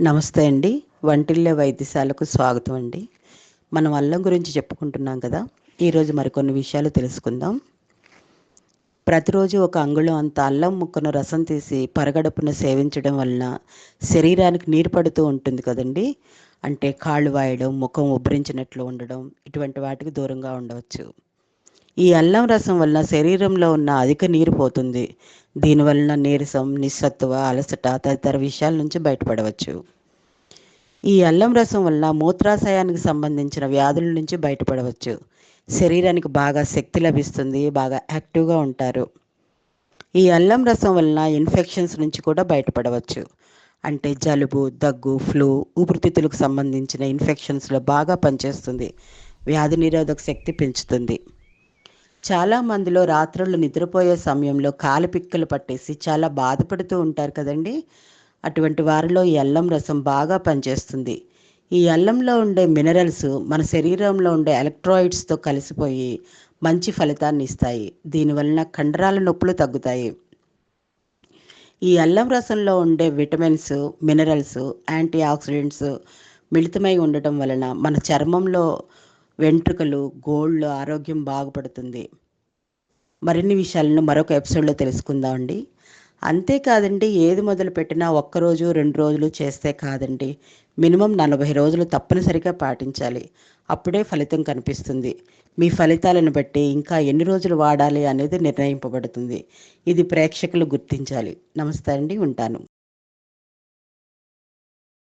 నమస్తే అండి. వంటిల్లే వైద్యశాలకు స్వాగతం అండి. మనం అల్లం గురించి చెప్పుకుంటున్నాం కదా. ఈరోజు మరికొన్ని విషయాలు తెలుసుకుందాం. ప్రతిరోజు ఒక అంగుళం అంత అల్లం ముక్కను రసం తీసి పరగడుపున సేవించడం వలన శరీరానికి నీరు పడుతూ ఉంటుంది కదండి. అంటే కాళ్ళు వాయడం ముఖం ఉబ్బరించినట్లు ఉండడం ఇటువంటి వాటికి దూరంగా ఉండవచ్చు. ఈ అల్లం రసం వలన శరీరంలో ఉన్న అధిక నీరు పోతుంది. దీనివలన నీరసం నిస్సత్తువ అలసట తదితర విషయాల నుంచి బయటపడవచ్చు. ఈ అల్లం రసం వలన మూత్రాశయానికి సంబంధించిన వ్యాధుల నుంచి బయటపడవచ్చు. శరీరానికి బాగా శక్తి లభిస్తుంది బాగా యాక్టివ్గా ఉంటారు. ఈ అల్లం రసం వలన ఇన్ఫెక్షన్స్ నుంచి కూడా బయటపడవచ్చు. అంటే జలుబు దగ్గు ఫ్లూ ఊపిరితిత్తులకు సంబంధించిన ఇన్ఫెక్షన్స్లో బాగా పనిచేస్తుంది. వ్యాధి నిరోధక శక్తి పెంచుతుంది. చాలా మందిలో రాత్రులు నిద్రపోయే సమయంలో కాలుపిక్కలు పట్టేసి చాలా బాధపడుతూ ఉంటారు కదండి. అటువంటి వారిలో ఈ అల్లం రసం బాగా పనిచేస్తుంది. ఈ అల్లంలో ఉండే మినరల్స్ మన శరీరంలో ఉండే ఎలక్ట్రాయిడ్స్తో కలిసిపోయి మంచి ఫలితాన్ని ఇస్తాయి. దీనివలన కండరాల నొప్పులు తగ్గుతాయి. ఈ అల్లం రసంలో ఉండే విటమిన్స్ మినరల్స్ యాంటీ ఆక్సిడెంట్స్ మిళితమై ఉండటం వలన మన చర్మంలో వెంట్రుకలు గోళ్ళు ఆరోగ్యం బాగుపడుతుంది. మరిన్ని విషయాలను మరొక ఎపిసోడ్లో తెలుసుకుందాం అండి. అంతేకాదండి ఏది మొదలు పెట్టినా ఒక్కరోజు రెండు రోజులు చేస్తే కాదండి. మినిమం నలభై రోజులు తప్పనిసరిగా పాటించాలి. అప్పుడే ఫలితం కనిపిస్తుంది. మీ ఫలితాలను బట్టి ఇంకా ఎన్ని రోజులు వాడాలి అనేది నిర్ణయింపబడుతుంది. ఇది ప్రేక్షకులు గుర్తించాలి. నమస్తే అండి ఉంటాను.